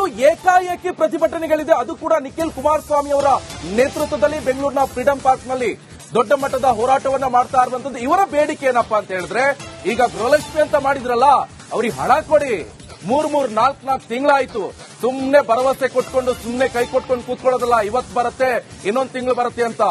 ಇವತ್ತು ಏಕಾಏಕಿ ಪ್ರತಿಭಟನೆಗಳಿದೆ. ಅದು ಕೂಡ ನಿಖಿಲ್ ಕುಮಾರಸ್ವಾಮಿ ಅವರ ನೇತೃತ್ವದಲ್ಲಿ ಬೆಂಗಳೂರಿನ ಫ್ರೀಡಂ ಪಾರ್ಕ್ನಲ್ಲಿ ದೊಡ್ಡ ಮಟ್ಟದ ಹೋರಾಟವನ್ನ ಮಾಡ್ತಾ ಇರುವಂತದ್ದು. ಇವರ ಬೇಡಿಕೆ ಏನಪ್ಪಾ ಅಂತ ಹೇಳಿದ್ರೆ, ಈಗ ಗೃಹಲಕ್ಷ್ಮಿ ಅಂತ ಮಾಡಿದ್ರಲ್ಲ, ಅವ್ರಿಗೆ ಹಣ ಕೊಡಿ. ಮೂರ್ ಮೂರ್ ನಾಲ್ಕ್ ನಾಲ್ಕು ತಿಂಗಳಾಯ್ತು. ಸುಮ್ನೆ ಭರವಸೆ ಕೊಟ್ಕೊಂಡು, ಸುಮ್ನೆ ಕೈ ಕೊಟ್ಕೊಂಡು ಕೂತ್ಕೊಳ್ಳೋದಲ್ಲ ಇವತ್ ಬರುತ್ತೆ, ಇನ್ನೊಂದ್ ತಿಂಗಳು ಬರುತ್ತೆ ಅಂತ.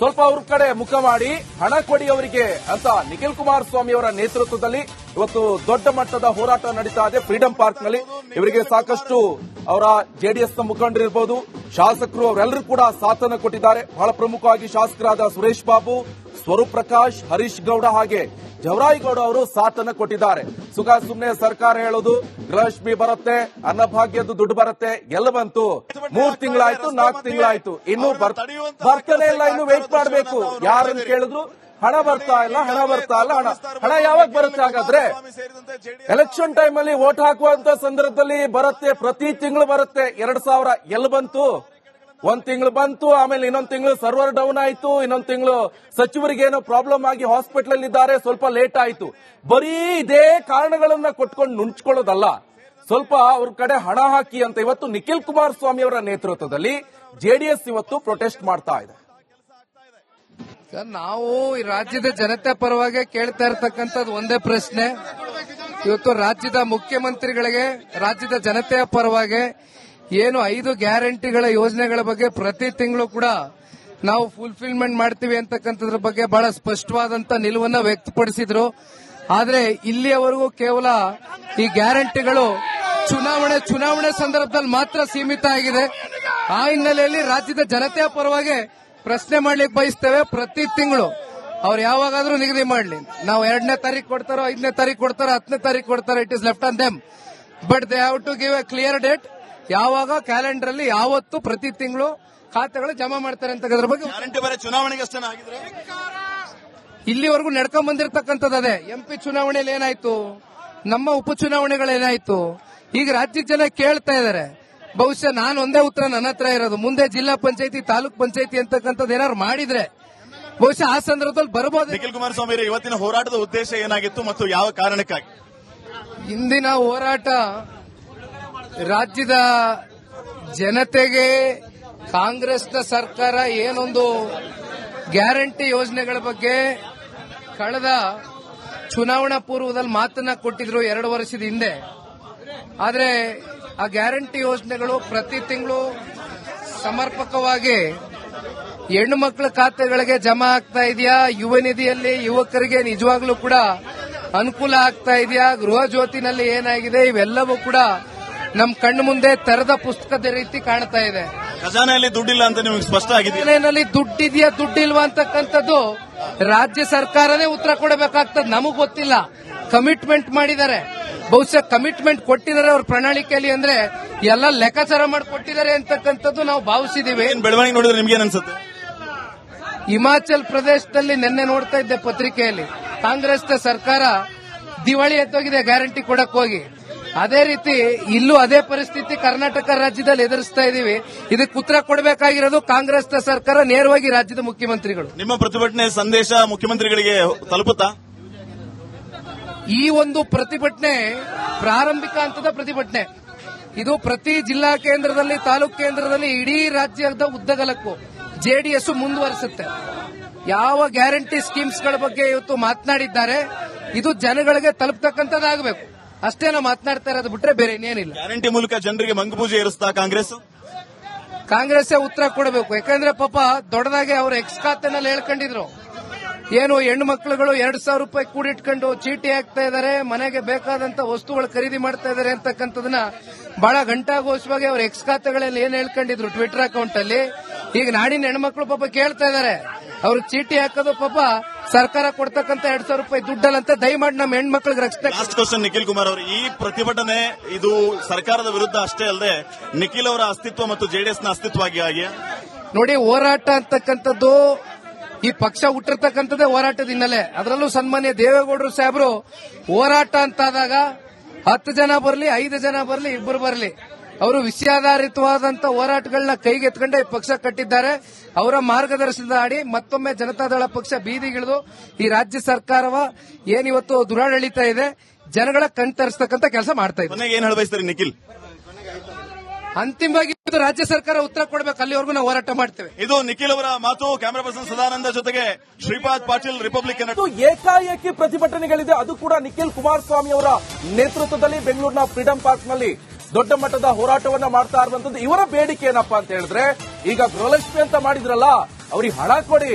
ಸ್ವಲ್ಪ ಅವ್ರ ಕಡೆ ಮುಖ ಮಾಡಿ, ಹಣ ಕೊಡಿ ಅವರಿಗೆ ಅಂತ ನಿಖಿಲ್ ಕುಮಾರಸ್ವಾಮಿ ಅವರ ನೇತೃತ್ವದಲ್ಲಿ ಇವತ್ತು ದೊಡ್ಡ ಮಟ್ಟದ ಹೋರಾಟ ನಡೀತಾ ಇದೆ ಫ್ರೀಡಂ ಪಾರ್ಕ್ನಲ್ಲಿ ಇವರಿಗೆ ಸಾಕಷ್ಟು ಅವರ ಜೆಡಿಎಸ್ನ ಇರಬಹುದು ಶಾಸಕರು ಅವರೆಲ್ಲರೂ ಕೂಡ ಸಾಥನ ಕೊಟ್ಟಿದ್ದಾರೆ. ಬಹಳ ಪ್ರಮುಖವಾಗಿ ಶಾಸಕರಾದ ಸುರೇಶ್ ಬಾಬು ಸ್ವರೂಪ್ ಪ್ರಕಾಶ್ ಹರೀಶ್ ಗೌಡ ಹಾಗೆ ಜವರಾಯಿಗೌಡ ಅವರು ಸಾಥನ ಕೊಟ್ಟಿದ್ದಾರೆ. ಸುಖ ಸುಮ್ನೆ ಸರ್ಕಾರ ಹೇಳೋದು, ಗೃಹಲಕ್ಷ್ಮಿ ಬರುತ್ತೆ, ಅನ್ನಭಾಗ್ಯದ್ದು ದುಡ್ಡು ಬರುತ್ತೆ, ಎಲ್ಲ ಬಂತು? ಮೂರ್ ತಿಂಗಳಾಯ್ತು, ನಾಲ್ಕು ತಿಂಗಳಾಯ್ತು, ಇನ್ನು ಬರ್- ಬರ್ತಾನೆ ಇಲ್ಲ, ಇನ್ನು ವೇಟ್ ಮಾಡಬೇಕು. ಯಾರನ್ನು ಕೇಳಿದ್ರು ಹಣ ಬರ್ತಾ ಇಲ್ಲ, ಹಣ ಬರ್ತಾ ಇಲ್ಲ, ಹಣ ಹಣ ಯಾವಾಗ ಬರುತ್ತೆ ಹಾಗಾದ್ರೆ? ಎಲೆಕ್ಷನ್ ಟೈಮ್ ಅಲ್ಲಿ ವೋಟ್ ಹಾಕುವಂತ ಸಂದರ್ಭದಲ್ಲಿ ಬರುತ್ತೆ, ಪ್ರತಿ ತಿಂಗಳು ಬರುತ್ತೆ. ಎರಡ್ ಸಾವಿರ ಎಲ್ ಬಂತು? ಒಂದ್ ತಿಂಗಳು ಬಂತು, ಆಮೇಲೆ ಇನ್ನೊಂದ್ ತಿಂಗಳು ಸರ್ವರ್ ಡೌನ್ ಆಯ್ತು, ಇನ್ನೊಂದ್ ತಿಂಗಳು ಸಚಿವರಿಗೆ ಏನೋ ಪ್ರಾಬ್ಲಮ್ ಆಗಿ ಹಾಸ್ಪಿಟಲ್ ಇದ್ದಾರೆ, ಸ್ವಲ್ಪ ಲೇಟ್ ಆಯ್ತು. ಬರೀ ಇದೇ ಕಾರಣಗಳನ್ನ ಕೊಟ್ಕೊಂಡು ನುಂಚ್ಕೊಳ್ಳೋದಲ್ಲ ಸ್ವಲ್ಪ ಅವ್ರ ಕಡೆ ಹಣ ಹಾಕಿ ಅಂತ ಇವತ್ತು ನಿಖಿಲ್ ಕುಮಾರಸ್ವಾಮಿ ಅವರ ನೇತೃತ್ವದಲ್ಲಿ ಜೆಡಿಎಸ್ ಇವತ್ತು ಪ್ರೊಟೆಸ್ಟ್ ಮಾಡ್ತಾ ಇದೆ. ನಾವು ಈ ರಾಜ್ಯದ ಜನತೆ ಪರವಾಗಿ ಕೇಳ್ತಾ ಇರ್ತಕ್ಕಂಥದ್ದು ಒಂದೇ ಪ್ರಶ್ನೆ. ಇವತ್ತು ರಾಜ್ಯದ ಮುಖ್ಯಮಂತ್ರಿಗಳಿಗೆ, ರಾಜ್ಯದ ಜನತೆಯ ಪರವಾಗಿ ಏನು ಐದು ಗ್ಯಾರಂಟಿಗಳ ಯೋಜನೆಗಳ ಬಗ್ಗೆ ಪ್ರತಿ ತಿಂಗಳು ಕೂಡ ನಾವು ಫುಲ್ಫಿಲ್ಮೆಂಟ್ ಮಾಡ್ತೀವಿ ಅಂತಕ್ಕಂಥದ್ರ ಬಗ್ಗೆ ಬಹಳ ಸ್ಪಷ್ಟವಾದಂತ ನಿಲುವನ್ನ ವ್ಯಕ್ತಪಡಿಸಿದ್ರು. ಆದರೆ ಇಲ್ಲಿಯವರೆಗೂ ಕೇವಲ ಈ ಗ್ಯಾರಂಟಿಗಳು ಚುನಾವಣೆ ಚುನಾವಣೆ ಸಂದರ್ಭದಲ್ಲಿ ಮಾತ್ರ ಸೀಮಿತ ಆಗಿದೆ. ಆ ಹಿನ್ನೆಲೆಯಲ್ಲಿ ರಾಜ್ಯದ ಜನತೆಯ ಪರವಾಗಿ ಪ್ರಶ್ನೆ ಮಾಡ್ಲಿಕ್ಕೆ ಬಯಸ್ತೇವೆ ಪ್ರತಿ ತಿಂಗಳು. ಅವ್ರು ಯಾವಾಗಾದ್ರೂ ನಿಗದಿ ಮಾಡ್ಲಿ. ನಾವು ಎರಡನೇ ತಾರೀಕು ಕೊಡ್ತಾರೋ ಐದನೇ ತಾರೀಕು ಕೊಡ್ತಾರೋ ಹತ್ತನೇ ತಾರೀಕು ಕೊಡ್ತಾರೋ it is left on them but they have to give a clear date ಯಾವಾಗ ಕ್ಯಾಲೆಂಡರ್ ಅಲ್ಲಿ ಯಾವತ್ತು ಪ್ರತಿ ತಿಂಗಳು ಖಾತೆಗಳು ಜಮಾ ಮಾಡ್ತಾರೆ ಅಂತ ಅದ್ರ ಬಗ್ಗೆ ಚುನಾವಣೆಗೆ ಇಲ್ಲಿವರೆಗೂ ನಡ್ಕೊಂಡ್ ಬಂದಿರತಕ್ಕಂಥದ್ದು ಅದೇ. ಎಂಪಿ ಚುನಾವಣೆಯಲ್ಲಿ ಏನಾಯ್ತು? ನಮ್ಮ ಉಪಚುನಾವಣೆಗಳೇನಾಯ್ತು ಈಗ ರಾಜ್ಯದ ಜನ ಕೇಳ್ತಾ ಇದಾರೆ ಬಹುಶಃ ನಾನು ಒಂದೇ ಉತ್ತರ ನನ್ನ ಹತ್ರ ಇರೋದು. ಮುಂದೆ ಜಿಲ್ಲಾ ಪಂಚಾಯತಿ ತಾಲೂಕ್ ಪಂಚಾಯತಿ ಅಂತಕ್ಕಂಥದ್ದು ಏನಾದ್ರು ಮಾಡಿದ್ರೆ ಬಹುಶಃ ಆ ಸಂದರ್ಭದಲ್ಲಿ ಬರಬಹುದು ನಿಖಿಲ್ ಕುಮಾರಸ್ವಾಮಿ ಇವತ್ತಿನ ಹೋರಾಟದ ಉದ್ದೇಶ ಏನಾಗಿತ್ತು ಮತ್ತು ಯಾವ ಕಾರಣಕ್ಕಾಗಿ? ಇಂದಿನ ಹೋರಾಟ ರಾಜ್ಯದ ಜನತೆಗೆ ಕಾಂಗ್ರೆಸ್ನ ಸರ್ಕಾರ ಏನೊಂದು ಗ್ಯಾರಂಟಿ ಯೋಜನೆಗಳ ಬಗ್ಗೆ ಕಳೆದ ಚುನಾವಣಾ ಪೂರ್ವದಲ್ಲಿ ಮಾತನ್ನ ಕೊಟ್ಟಿದ್ರು ಎರಡು ವರ್ಷದ ಹಿಂದೆ. ಆದರೆ ಆ ಗ್ಯಾರಂಟಿ ಯೋಜನೆಗಳು ಪ್ರತಿ ತಿಂಗಳು ಸಮರ್ಪಕವಾಗಿ ಹೆಣ್ಣು ಮಕ್ಕಳ ಖಾತೆಗಳಿಗೆ ಜಮಾ ಆಗ್ತಾ ಇದೆಯಾ? ಯುವ ನಿಧಿಯಲ್ಲಿ ಯುವಕರಿಗೆ ನಿಜವಾಗ್ಲೂ ಕೂಡ ಅನುಕೂಲ ಆಗ್ತಾ ಇದೆಯಾ? ಗೃಹ ಜ್ಯೋತಿನಲ್ಲಿ ಏನಾಗಿದೆ? ಇವೆಲ್ಲವೂ ಕೂಡ ನಮ್ ಕಣ್ಣು ಮುಂದೆ ತೆರೆದ ಪುಸ್ತಕದ ರೀತಿ ಕಾಣ್ತಾ ಇದೆ. ಖಜಾನೆಯಲ್ಲಿ ದುಡ್ಡಿಲ್ಲ ಅಂತ ನಿಮಗೆ ಸ್ಪಷ್ಟ ಆಗಿದೆ ಖಜಾನೆಯಲ್ಲಿ ದುಡ್ಡಿದೆಯಾ ದುಡ್ಡಿಲ್ವಾ ಅಂತಕ್ಕಂಥದ್ದು ರಾಜ್ಯ ಸರ್ಕಾರನೇ ಉತ್ತರ ಕೊಡಬೇಕಾಗ್ತದೆ. ನಮಗ್ ಗೊತ್ತಿಲ್ಲ. ಕಮಿಟ್ಮೆಂಟ್ ಮಾಡಿದ್ದಾರೆ. ಬಹುಶಃ ಕಮಿಟ್ಮೆಂಟ್ ಕೊಟ್ಟಿದ್ದಾರೆ ಅವ್ರ ಪ್ರಣಾಳಿಕೆಯಲ್ಲಿ ಅಂದ್ರೆ ಎಲ್ಲ ಲೆಕ್ಕಾಚಾರ ಮಾಡಿ ಕೊಟ್ಟಿದ್ದಾರೆ ಅಂತಕ್ಕಂಥದ್ದು ನಾವು ಭಾವಿಸಿದೀವಿ. ಏನ್ ಬೆಳವಣಿಗೆ ನೋಡಿದ್ರೆ ನಿಮ್ಗೆ ಅನ್ಸುತ್ತೆ? ಹಿಮಾಚಲ್ ಪ್ರದೇಶದಲ್ಲಿ ನಿನ್ನೆ ನೋಡ್ತಾ ಇದ್ದೆ ಪತ್ರಿಕೆಯಲ್ಲಿ. ಕಾಂಗ್ರೆಸ್ ಸರ್ಕಾರ ದಿವಾಳಿ ಎತ್ತೋಗಿದೆ ಗ್ಯಾರಂಟಿ ಕೊಡಕ್ ಹೋಗಿ. ಅದೇ ರೀತಿ ಇಲ್ಲೂ ಅದೇ ಪರಿಸ್ಥಿತಿ ಕರ್ನಾಟಕ ರಾಜ್ಯದಲ್ಲಿ ಎದುರಿಸ್ತಾ ಇದೀವಿ ಇದಕ್ಕೆ ಉತ್ತರ ಕೊಡಬೇಕಾಗಿರೋದು ಕಾಂಗ್ರೆಸ್ ಸರ್ಕಾರ ನೇರವಾಗಿ ರಾಜ್ಯದ ಮುಖ್ಯಮಂತ್ರಿಗಳು. ನಿಮ್ಮ ಪ್ರತಿಭಟನೆ ಸಂದೇಶ ಮುಖ್ಯಮಂತ್ರಿಗಳಿಗೆ ತಲುಪುತ್ತಾ? ಈ ಒಂದು ಪ್ರತಿಭಟನೆ ಪ್ರಾರಂಭಿಕ ಹಂತದ ಪ್ರತಿಭಟನೆ. ಇದು ಪ್ರತಿ ಜಿಲ್ಲಾ ಕೇಂದ್ರದಲ್ಲಿ ತಾಲೂಕು ಕೇಂದ್ರದಲ್ಲಿ ಇಡೀ ರಾಜ್ಯದ ಉದ್ದಗಲಕ್ಕೂ ಜೆಡಿಎಸ್ ಮುಂದುವರಿಸುತ್ತೆ. ಯಾವ ಗ್ಯಾರಂಟಿ ಸ್ಕೀಮ್ಸ್ಗಳ ಬಗ್ಗೆ ಇವತ್ತು ಮಾತನಾಡಿದ್ದಾರೆ ಇದು ಜನಗಳಿಗೆ ತಲುಪತಕ್ಕಂಥದ್ದಾಗಬೇಕು. ಅಷ್ಟೇ ನಾವು ಮಾತನಾಡ್ತಾ ಇರೋದು ಬಿಟ್ರೆ ಬೇರೆ ಇನ್ನೇನಿಲ್ಲ. ಗ್ಯಾರಂಟಿ ಮೂಲಕ ಜನರಿಗೆ ಮಂಗಪೂಜೆ ಏರಿಸ್ತಾ ಕಾಂಗ್ರೆಸ್ ಕಾಂಗ್ರೆಸ್ ಉತ್ತರ ಕೊಡಬೇಕು. ಯಾಕಂದ್ರೆ ಪಾಪ ದೊಡ್ಡದಾಗಿ ಅವರು ಎಕ್ಸ್ ಖಾತೆನಲ್ಲಿ ಹೇಳ್ಕೊಂಡಿದ್ರು. ಏನು ಹೆಣ್ಣು ಮಕ್ಕಳುಗಳು ಎರಡು ಸಾವಿರ ರೂಪಾಯಿ ಕೂಡಿಟ್ಕೊಂಡು ಚೀಟಿ ಹಾಕ್ತಾ ಇದಾರೆ ಮನೆಗೆ ಬೇಕಾದಂತ ವಸ್ತುಗಳು ಖರೀದಿ ಮಾಡ್ತಾ ಇದ್ದಾರೆ ಅಂತಕ್ಕಂಥದನ್ನ ಬಹಳ ಗಂಟಾಘೋಷವಾಗಿ ಅವ್ರ ಎಕ್ಸ್ ಖಾತೆಗಳಲ್ಲಿ ಏನ್ ಹೇಳ್ಕೊಂಡಿದ್ರು ಟ್ವಿಟರ್ ಅಕೌಂಟ್ ಅಲ್ಲಿ ಈಗ ನಾಡಿನ ಹೆಣ್ಮಕ್ಳು ಪಾಪ ಕೇಳ್ತಾ ಇದಾರೆ ಅವ್ರು ಚೀಟಿ ಹಾಕೋದು ಪಾಪ ಸರ್ಕಾರ ಕೊಡ್ತಕ್ಕಂತ ಎರಡ್ ಸಾವಿರ ರೂಪಾಯಿ ದುಡ್ಡಲ್ಲಂತ ದಯಮಾಡಿ ನಮ್ಮ ಹೆಣ್ಮಕ್ಳಿಗೆ ರಕ್ಷಣೆ ಲಾಸ್ಟ್ ಕ್ವಶನ್ ನಿಖಿಲ್ ಕುಮಾರ್ ಅವರು. ಈ ಪ್ರತಿಭಟನೆ ಇದು ಸರ್ಕಾರದ ವಿರುದ್ಧ ಅಷ್ಟೇ ಅಲ್ಲದೆ ನಿಖಿಲ್ ಅವರ ಅಸ್ತಿತ್ವ ಮತ್ತು ಜೆಡಿಎಸ್ನ ಅಸ್ತಿತ್ವವಾಗಿ ಆಗಿ ನೋಡಿ ಹೋರಾಟ ಅಂತಕ್ಕಂಥದ್ದು ಈ ಪಕ್ಷ ಹುಟ್ಟಿರ್ತಕ್ಕಂಥದ್ದೇ ಹೋರಾಟದ ಹಿನ್ನೆಲೆ. ಅದರಲ್ಲೂ ಸನ್ಮಾನ್ಯ ದೇವೇಗೌಡರು ಸಾಹೇಬರು ಹೋರಾಟ ಅಂತಾದಾಗ ಹತ್ತು ಜನ ಬರಲಿ, ಐದು ಜನ ಬರಲಿ ಇಬ್ಬರು ಬರಲಿ. ಅವರು ವಿಷಯಾಧಾರಿತವಾದಂತ ಹೋರಾಟಗಳನ್ನ ಈ ಪಕ್ಷ ಕಟ್ಟಿದ್ದಾರೆ. ಅವರ ಮಾರ್ಗದರ್ಶನದ ಆಡಿ ಮತ್ತೊಮ್ಮೆ ಜನತಾದಳ ಪಕ್ಷ ಬೀದಿಗಿಳಿದು ಈ ರಾಜ್ಯ ಸರ್ಕಾರವ ಏನಿವತ್ತು ದುರಾಡಳಿತ ಇದೆ, ಜನಗಳ ಕಣ್ತರಿಸ್ತಕ್ಕಂಥ ಕೆಲಸ ಮಾಡ್ತಾ ಇದೆ. ನಿಖಿಲ್? ಅಂತಿಮವಾಗಿ ರಾಜ್ಯ ಸರ್ಕಾರ ಉತ್ತರ ಕೊಡಬೇಕು ಅಲ್ಲಿವರೆಗೂ ನಾವು ಹೋರಾಟ ಮಾಡ್ತೇವೆ. ಇದು ನಿಖಿಲ್ ಅವರ ಮಾತು ಕ್ಯಾಮರಾ ಪರ್ಸನ್ ಸದಾನಂದ ಜೊತೆಗೆ ಶ್ರೀಪಾದ್ ಪಾಟೀಲ್ ರಿಪಬ್ಲಿಕ್ ಏಕಾಏಕಿ ಪ್ರತಿಭಟನೆಗಳಿದೆ. ಅದು ಕೂಡ ನಿಖಿಲ್ ಕುಮಾರಸ್ವಾಮಿ ಅವರ ನೇತೃತ್ವದಲ್ಲಿ ಬೆಂಗಳೂರಿನ ಫ್ರೀಡಂ ಪಾರ್ಕ್ನಲ್ಲಿ ದೊಡ್ಡ ಮಟ್ಟದ ಹೋರಾಟವನ್ನ ಮಾಡ್ತಾ ಇರುವಂತದ್ದು. ಇವರ ಬೇಡಿಕೆ ಏನಪ್ಪಾ ಅಂತ ಹೇಳಿದ್ರೆ ಈಗ ಗೃಹಲಕ್ಷ್ಮಿ ಅಂತ ಮಾಡಿದ್ರಲ್ಲ ಅವ್ರಿಗೆ ಹಣ ಕೊಡಿ.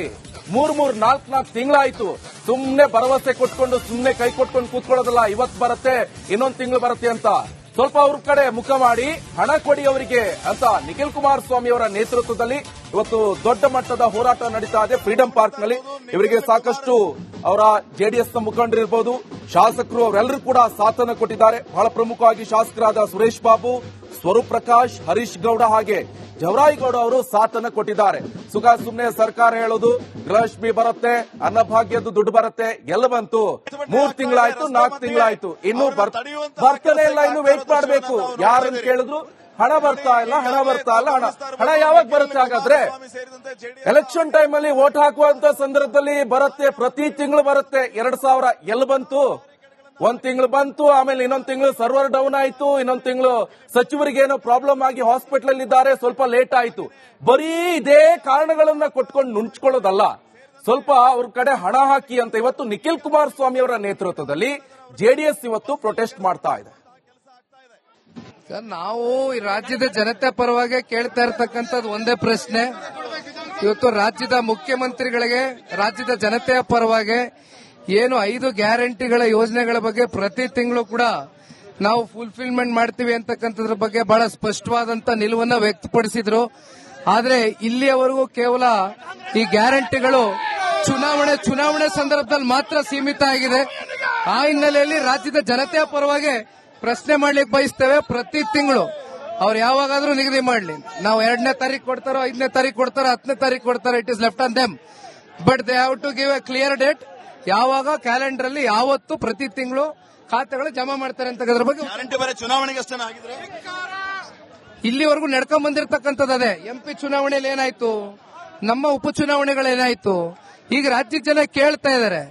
ಮೂರ್ ಮೂರ್ ನಾಲ್ಕ್ ನಾಲ್ಕು ತಿಂಗಳಾಯ್ತು. ಸುಮ್ನೆ ಭರವಸೆ ಕೊಟ್ಕೊಂಡು ಸುಮ್ನೆ ಕೈ ಕೊಟ್ಕೊಂಡು ಕೂತ್ಕೊಳ್ಳೋದಲ್ಲ ಇವತ್ತು ಬರುತ್ತೆ ಇನ್ನೊಂದು ತಿಂಗಳು ಬರುತ್ತೆ ಅಂತ. ಸ್ವಲ್ಪ ಅವ್ರ ಕಡೆ ಮುಖ ಮಾಡಿ ಹಣ ಕೊಡಿ ಅವರಿಗೆ ಅಂತ ನಿಖಿಲ್ ಕುಮಾರಸ್ವಾಮಿ ಅವರ ನೇತೃತ್ವದಲ್ಲಿ ಇವತ್ತು ದೊಡ್ಡ ಮಟ್ಟದ ಹೋರಾಟ ನಡೀತಾ ಇದೆ ಫ್ರೀಡಂ ಪಾರ್ಕ್ನಲ್ಲಿ ಇವರಿಗೆ ಸಾಕಷ್ಟು ಅವರ ಜೆಡಿಎಸ್ನ ಮುಖಂಡರಿರ್ಬೋದು ಶಾಸಕರು ಅವರೆಲ್ಲರೂ ಕೂಡ ಸಾಥನ ಕೊಟ್ಟಿದ್ದಾರೆ. ಬಹಳ ಪ್ರಮುಖವಾಗಿ ಶಾಸಕರಾದ ಸುರೇಶ್ ಬಾಬು ಸ್ವರೂಪ್ ಪ್ರಕಾಶ್ ಹರೀಶ್ ಗೌಡ ಹಾಗೆ ಜವರಾಯಿಗೌಡ ಅವರು ಸಾಥನ್ನು ಕೊಟ್ಟಿದ್ದಾರೆ. ಸುಖ ಸುಮ್ಮನೆ ಸರ್ಕಾರ ಹೇಳೋದು ಗೃಹಲಕ್ಷ್ಮಿ ಬರುತ್ತೆ ಅನ್ನಭಾಗ್ಯದ್ದು ದುಡ್ಡು ಬರುತ್ತೆ, ಎಲ್ಲ ಬಂತು. ಮೂರ್ ತಿಂಗಳಾಯ್ತು, ನಾಲ್ಕು ತಿಂಗಳಾಯ್ತು, ಇನ್ನು ಬರ್ತನೇ ಬರ್ತಾನೆ ಇಲ್ಲ, ಇನ್ನು ವೇಟ್ ಮಾಡಬೇಕು. ಯಾರನ್ನು ಕೇಳಿದ್ರು, ಹಣ ಬರ್ತಾ ಇಲ್ಲ, ಹಣ ಬರ್ತಾ ಇಲ್ಲ, ಹಣ ಹಣ ಯಾವಾಗ ಬರುತ್ತೆ? ಹಾಗಾದ್ರೆ ಎಲೆಕ್ಷನ್ ಟೈಮ್ ಅಲ್ಲಿ ವೋಟ್ ಹಾಕುವಂತ ಸಂದರ್ಭದಲ್ಲಿ ಬರುತ್ತೆ, ಪ್ರತಿ ತಿಂಗಳು ಬರುತ್ತೆ, ಎರಡ್ ಸಾವಿರ, ಎಲ್ಲಿ ಬಂತು. ಒಂದ್ ತಿಂಗಳು ಬಂತು, ಆಮೇಲೆ ಇನ್ನೊಂದ್ ತಿಂಗಳು ಸರ್ವರ್ ಡೌನ್ ಆಯ್ತು, ಇನ್ನೊಂದ್ ತಿಂಗಳು ಸಚಿವರಿಗೆ ಏನೋ ಪ್ರಾಬ್ಲಮ್ ಆಗಿ ಹಾಸ್ಪಿಟಲ್ ಇದ್ದಾರೆ ಸ್ವಲ್ಪ ಲೇಟ್ ಆಯ್ತು. ಬರೀ ಇದೇ ಕಾರಣಗಳನ್ನ ಕೊಟ್ಕೊಂಡು ನುಂಚ್ಕೊಳ್ಳೋದಲ್ಲ ಸ್ವಲ್ಪ ಅವ್ರ ಕಡೆ ಹಣ ಹಾಕಿ ಅಂತ ಇವತ್ತು ನಿಖಿಲ್ ಕುಮಾರ್ ಸ್ವಾಮಿ ಅವರ ನೇತೃತ್ವದಲ್ಲಿ ಜೆಡಿಎಸ್ ಇವತ್ತು ಪ್ರೊಟೆಸ್ಟ್ ಮಾಡ್ತಾ ಇದೆ. ಸರ್, ನಾವು ಈ ರಾಜ್ಯದ ಜನತೆ ಪರವಾಗಿ ಕೇಳ್ತಾ ಇರತಕ್ಕಂಥದ್ದು ಒಂದೇ ಪ್ರಶ್ನೆ. ಇವತ್ತು ರಾಜ್ಯದ ಮುಖ್ಯಮಂತ್ರಿಗಳಿಗೆ, ರಾಜ್ಯದ ಜನತೆಯ ಪರವಾಗಿ ಏನು ಐದು ಗ್ಯಾರಂಟಿಗಳ ಯೋಜನೆಗಳ ಬಗ್ಗೆ ಪ್ರತಿ ತಿಂಗಳು ಕೂಡ ನಾವು ಫುಲ್ಫಿಲ್ಮೆಂಟ್ ಮಾಡ್ತೀವಿ ಅಂತಕ್ಕಂಥದ್ರ ಬಗ್ಗೆ ಬಹಳ ಸ್ಪಷ್ಟವಾದಂತ ನಿಲುವನ್ನ ವ್ಯಕ್ತಪಡಿಸಿದ್ರು. ಆದರೆ ಇಲ್ಲಿಯವರೆಗೂ ಕೇವಲ ಈ ಗ್ಯಾರಂಟಿಗಳು ಚುನಾವಣೆ ಚುನಾವಣೆ ಸಂದರ್ಭದಲ್ಲಿ ಮಾತ್ರ ಸೀಮಿತ ಆಗಿದೆ. ಆ ಹಿನ್ನೆಲೆಯಲ್ಲಿ ರಾಜ್ಯದ ಜನತೆಯ ಪರವಾಗಿ ಪ್ರಶ್ನೆ ಮಾಡ್ಲಿಕ್ಕೆ ಬಯಸ್ತೇವೆ. ಪ್ರತಿ ತಿಂಗಳು ಅವ್ರು ಯಾವಾಗಾದ್ರೂ ನಿಗದಿ ಮಾಡ್ಲಿ. ನಾವು ಎರಡನೇ ತಾರೀಕು ಕೊಡ್ತಾರೋ, ಐದನೇ ತಾರೀಕು ಕೊಡ್ತಾರೋ, ಹತ್ತನೇ ತಾರೀಕು ಕೊಡ್ತಾರೋ it is left on them but they have to give a clear date ಯಾವಾಗ ಕ್ಯಾಲೆಂಡರ್ ಅಲ್ಲಿ ಯಾವತ್ತು ಪ್ರತಿ ತಿಂಗಳು ಖಾತೆಗಳು ಜಮಾ ಮಾಡ್ತಾರೆ ಅಂತ ಬಗ್ಗೆ ಗ್ಯಾರಂಟಿ ಬೇರೆ ಚುನಾವಣೆಗೆ ಅಷ್ಟೇ ಆಗಿದ್ರೆ? ಇಲ್ಲಿವರೆಗೂ ನಡ್ಕೊಂಡ್ ಬಂದಿರತಕ್ಕಂಥದ್ದು ಅದೇ. ಎಂಪಿ ಚುನಾವಣೆಯಲ್ಲಿ ಏನಾಯ್ತು? ನಮ್ಮ ಉಪಚುನಾವಣೆಗಳೇನಾಯ್ತು ಈಗ ರಾಜ್ಯದ ಜನ ಕೇಳ್ತಾ ಇದಾರೆ.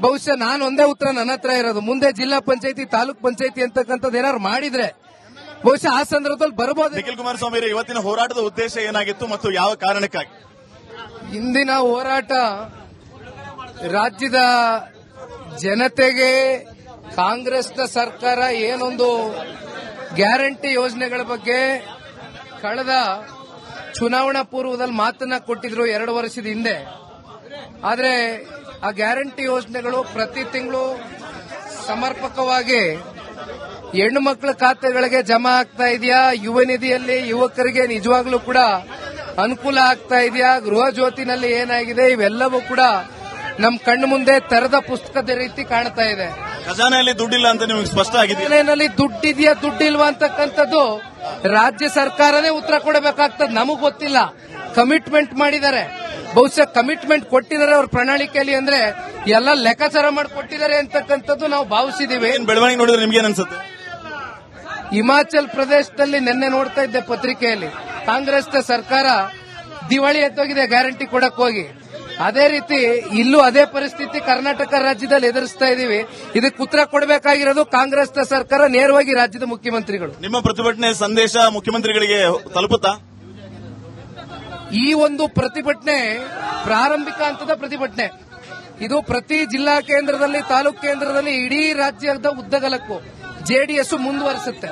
ಬಹುಶಃ ನಾನು ಒಂದೇ ಉತ್ತರ ನನ್ನ ಹತ್ರ ಇರೋದು. ಮುಂದೆ ಜಿಲ್ಲಾ ಪಂಚಾಯತಿ ತಾಲೂಕ್ ಪಂಚಾಯತಿ ಅಂತಕ್ಕಂಥದ್ದು ಏನಾದ್ರು ಮಾಡಿದ್ರೆ ಬಹುಶಃ ಆ ಸಂದರ್ಭದಲ್ಲಿ ಬರಬಹುದು ನಿಖಿಲ್ ಕುಮಾರಸ್ವಾಮಿ ಇವತ್ತಿನ ಹೋರಾಟದ ಉದ್ದೇಶ ಏನಾಗಿತ್ತು ಮತ್ತು ಯಾವ ಕಾರಣಕ್ಕಾಗಿ? ಇಂದಿನ ಹೋರಾಟ ರಾಜ್ಯದ ಜನತೆಗೆ ಕಾಂಗ್ರೆಸ್ನ ಸರ್ಕಾರ ಏನೊಂದು ಗ್ಯಾರಂಟಿ ಯೋಜನೆಗಳ ಬಗ್ಗೆ ಕಳೆದ ಚುನಾವಣಾ ಪೂರ್ವದಲ್ಲಿ ಮಾತನ್ನ ಕೊಟ್ಟಿದ್ರು ಎರಡು ವರ್ಷದ ಹಿಂದೆ. ಆದರೆ ಆ ಗ್ಯಾರಂಟಿ ಯೋಜನೆಗಳು ಪ್ರತಿ ತಿಂಗಳು ಸಮರ್ಪಕವಾಗಿ ಹೆಣ್ಣು ಮಕ್ಕಳ ಖಾತೆಗಳಿಗೆ ಜಮಾ ಆಗ್ತಾ ಇದೆಯಾ? ಯುವ ನಿಧಿಯಲ್ಲಿ ಯುವಕರಿಗೆ ನಿಜವಾಗ್ಲೂ ಕೂಡ ಅನುಕೂಲ ಆಗ್ತಾ ಇದೆಯಾ? ಗೃಹ ಜ್ಯೋತಿನಲ್ಲಿ ಏನಾಗಿದೆ? ಇವೆಲ್ಲವೂ ಕೂಡ ನಮ್ ಕಣ್ಣು ಮುಂದೆ ತೆರೆದ ಪುಸ್ತಕದ ರೀತಿ ಕಾಣ್ತಾ ಇದೆ. ಖಜಾನೆಯಲ್ಲಿ ದುಡ್ಡಿಲ್ಲ ಅಂತ ನಿಮಗೆ ಸ್ಪಷ್ಟ ಆಗಿದೆ ಖಜಾನೆಯಲ್ಲಿ ದುಡ್ಡಿದೆಯಾ ದುಡ್ಡಿಲ್ವಾ ಅಂತಕ್ಕಂಥದ್ದು ರಾಜ್ಯ ಸರ್ಕಾರನೇ ಉತ್ತರ ಕೊಡಬೇಕಾಗ್ತದೆ ನಮಗ್ ಗೊತ್ತಿಲ್ಲ. ಕಮಿಟ್ಮೆಂಟ್ ಮಾಡಿದ್ದಾರೆ. ಬಹುಶಃ ಕಮಿಟ್ಮೆಂಟ್ ಕೊಟ್ಟಿದ್ದಾರೆ ಅವ್ರ ಪ್ರಣಾಳಿಕೆಯಲ್ಲಿ ಅಂದ್ರೆ ಎಲ್ಲ ಲೆಕ್ಕಾಚಾರ ಮಾಡಿ ಕೊಟ್ಟಿದ್ದಾರೆ ಅಂತಕ್ಕಂಥದ್ದು ನಾವು ಭಾವಿಸಿದೀವಿ. ಏನ್ ಬೆಳವಣಿಗೆ ನೋಡಿದ್ರೆ ನಿಮ್ಗೆ ಅನ್ಸುತ್ತೆ? ಹಿಮಾಚಲ್ ಪ್ರದೇಶದಲ್ಲಿ ನಿನ್ನೆ ನೋಡ್ತಾ ಇದ್ದೆ ಪತ್ರಿಕೆಯಲ್ಲಿ. ಕಾಂಗ್ರೆಸ್ ಸರ್ಕಾರ ದಿವಾಳಿ ಎತ್ತೋಗಿದೆ ಗ್ಯಾರಂಟಿ ಕೊಡಕ್ ಹೋಗಿ. ಅದೇ ರೀತಿ ಇಲ್ಲೂ ಅದೇ ಪರಿಸ್ಥಿತಿ ಕರ್ನಾಟಕ ರಾಜ್ಯದಲ್ಲಿ ಎದುರಿಸ್ತಾ ಇದೀವಿ ಇದಕ್ಕೆ ಉತ್ತರ ಕೊಡಬೇಕಾಗಿರೋದು ಕಾಂಗ್ರೆಸ್ನ ಸರ್ಕಾರ ನೇರವಾಗಿ ರಾಜ್ಯದ ಮುಖ್ಯಮಂತ್ರಿಗಳು. ನಿಮ್ಮ ಪ್ರತಿಭಟನೆ ಸಂದೇಶ ಮುಖ್ಯಮಂತ್ರಿಗಳಿಗೆ ತಲುಪುತ್ತಾ? ಈ ಒಂದು ಪ್ರತಿಭಟನೆ ಪ್ರಾರಂಭಿಕ ಹಂತದ ಪ್ರತಿಭಟನೆ. ಇದು ಪ್ರತಿ ಜಿಲ್ಲಾ ಕೇಂದ್ರದಲ್ಲಿ ತಾಲೂಕು ಕೇಂದ್ರದಲ್ಲಿ ಇಡೀ ರಾಜ್ಯದ ಉದ್ದಗಲಕ್ಕೂ ಜೆಡಿಎಸ್ ಮುಂದುವರಿಸುತ್ತೆ.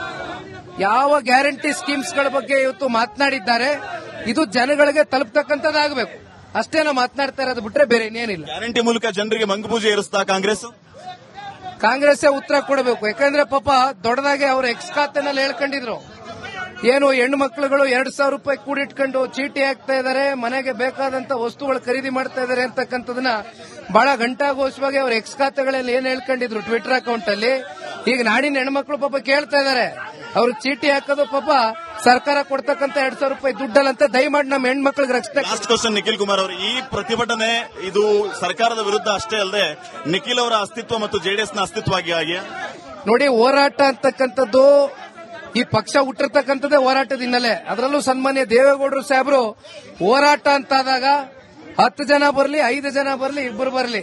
ಯಾವ ಗ್ಯಾರಂಟಿ ಸ್ಕೀಮ್ಸ್ಗಳ ಬಗ್ಗೆ ಇವತ್ತು ಮಾತನಾಡಿದ್ದಾರೆ ಇದು ಜನಗಳಿಗೆ ತಲುಪತಕ್ಕಂಥದ್ದಾಗಬೇಕು. ಅಷ್ಟೇ ನಾವು ಮಾತನಾಡ್ತಾ ಇರೋದು ಬಿಟ್ರೆ ಬೇರೆ ಇನ್ನೇನಿಲ್ಲ. ಗ್ಯಾರಂಟಿ ಮೂಲಕ ಜನರಿಗೆ ಮಂಗಪೂಜೆ ಇರಿಸ್ತಾ ಕಾಂಗ್ರೆಸ್? ಕಾಂಗ್ರೆಸ್ ಉತ್ತರ ಕೊಡಬೇಕು. ಯಾಕಂದ್ರೆ ಪಾಪ ದೊಡ್ಡದಾಗಿ ಅವ್ರ ಎಕ್ಸ್ ಖಾತೆನಲ್ಲಿ ಹೇಳ್ಕೊಂಡಿದ್ರು. ಏನು ಹೆಣ್ಣು ಮಕ್ಕಳುಗಳು ಎರಡ್ ಸಾವಿರ ರೂಪಾಯಿ ಕೂಡಿಟ್ಕೊಂಡು ಚೀಟಿ ಹಾಕ್ತಾ ಇದಾರೆ ಮನೆಗೆ ಬೇಕಾದಂತ ವಸ್ತುಗಳು ಖರೀದಿ ಮಾಡ್ತಾ ಇದಾರೆ ಅಂತಕ್ಕಂಥದನ್ನ ಬಹಳ ಘಂಟಾಘೋಷವಾಗಿ ಅವ್ರ ಎಕ್ಸ್ ಖಾತೆಗಳಲ್ಲಿ ಏನ್ ಹೇಳ್ಕೊಂಡಿದ್ರು ಟ್ವಿಟರ್ ಅಕೌಂಟ್ ಅಲ್ಲಿ. ಈಗ ನಾಡಿನ ಹೆಣ್ಮಕ್ಳು ಪಾಪ ಕೇಳ್ತಾ ಇದಾರೆ ಅವ್ರ ಚೀಟಿ ಹಾಕೋದು ಪಾಪ ಸರ್ಕಾರ ಕೊಡ್ತಕ್ಕಂತ ಎರಡ್ ಸಾವಿರ ರೂಪಾಯಿ ದುಡ್ಡಲ್ಲಂತ ದಯಮಾಡಿ ನಮ್ಮ ಹೆಣ್ಮಕ್ಳಿಗೆ ರಕ್ಷಣೆ ಲಾಸ್ಟ್ ಕ್ವಶನ್ ನಿಖಿಲ್ ಕುಮಾರ್ ಅವರು. ಈ ಪ್ರತಿಭಟನೆ ಇದು ಸರ್ಕಾರದ ವಿರುದ್ಧ ಅಷ್ಟೇ ಅಲ್ಲದೆ ನಿಖಿಲ್ ಅವರ ಅಸ್ತಿತ್ವ ಮತ್ತು ಜೆಡಿಎಸ್ನ ಅಸ್ತಿತ್ವವಾಗಿ ಆಗಿ ನೋಡಿ ಹೋರಾಟ ಅಂತಕ್ಕಂಥದ್ದು ಈ ಪಕ್ಷ ಹುಟ್ಟಿರ್ತಕ್ಕಂಥದ್ದೇ ಹೋರಾಟದ ಹಿನ್ನೆಲೆ. ಅದರಲ್ಲೂ ಸನ್ಮಾನ್ಯ ದೇವೇಗೌಡರು ಸಾಹೇಬರು ಹೋರಾಟ ಅಂತಾದಾಗ ಹತ್ತು ಜನ ಬರಲಿ ಐದು ಜನ ಬರಲಿ ಇಬ್ಬರು ಬರಲಿ.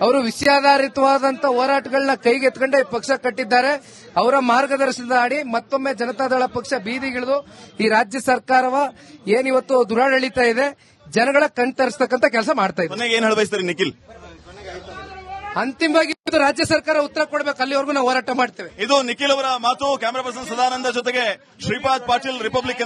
ಅವರು ವಿಷಯಾಧಾರಿತವಾದಂತ ಹೋರಾಟಗಳನ್ನ ಕೈಗೆತ್ಕೊಂಡೆ ಈ ಪಕ್ಷ ಕಟ್ಟಿದ್ದಾರೆ. ಅವರ ಮಾರ್ಗದರ್ಶನದ ಅಡಿ ಮತ್ತೊಮ್ಮೆ ಜನತಾದಳ ಪಕ್ಷ ಬೀದಿಗಿಳಿದು ಈ ರಾಜ್ಯ ಸರ್ಕಾರವ ಏನಿವತ್ತು ದುರಾಡಳಿತ ಇದೆ ಜನಗಳ ಕಣ್ತರಿಸ್ತಕ್ಕಂತ ಕೆಲಸ ಮಾಡ್ತಾ ಇದೆ ಏನ್ ಹೇಳಬಯಸ್ತೀರಿ ನಿಖಿಲ್? ಅಂತಿಮವಾಗಿ ರಾಜ್ಯ ಸರ್ಕಾರ ಉತ್ತರ ಕೊಡಬೇಕು ಅಲ್ಲಿವರೆಗೂ ನಾವು ಹೋರಾಟ ಮಾಡ್ತೇವೆ. ಇದು ನಿಖಿಲ್ ಅವರ ಮಾತು ಕ್ಯಾಮರಾ ಪರ್ಸನ್ ಸದಾನಂದ ಜೊತೆಗೆ ಶ್ರೀಪಾದ್ ಪಾಟೀಲ್ ರಿಪಬ್ಲಿಕ್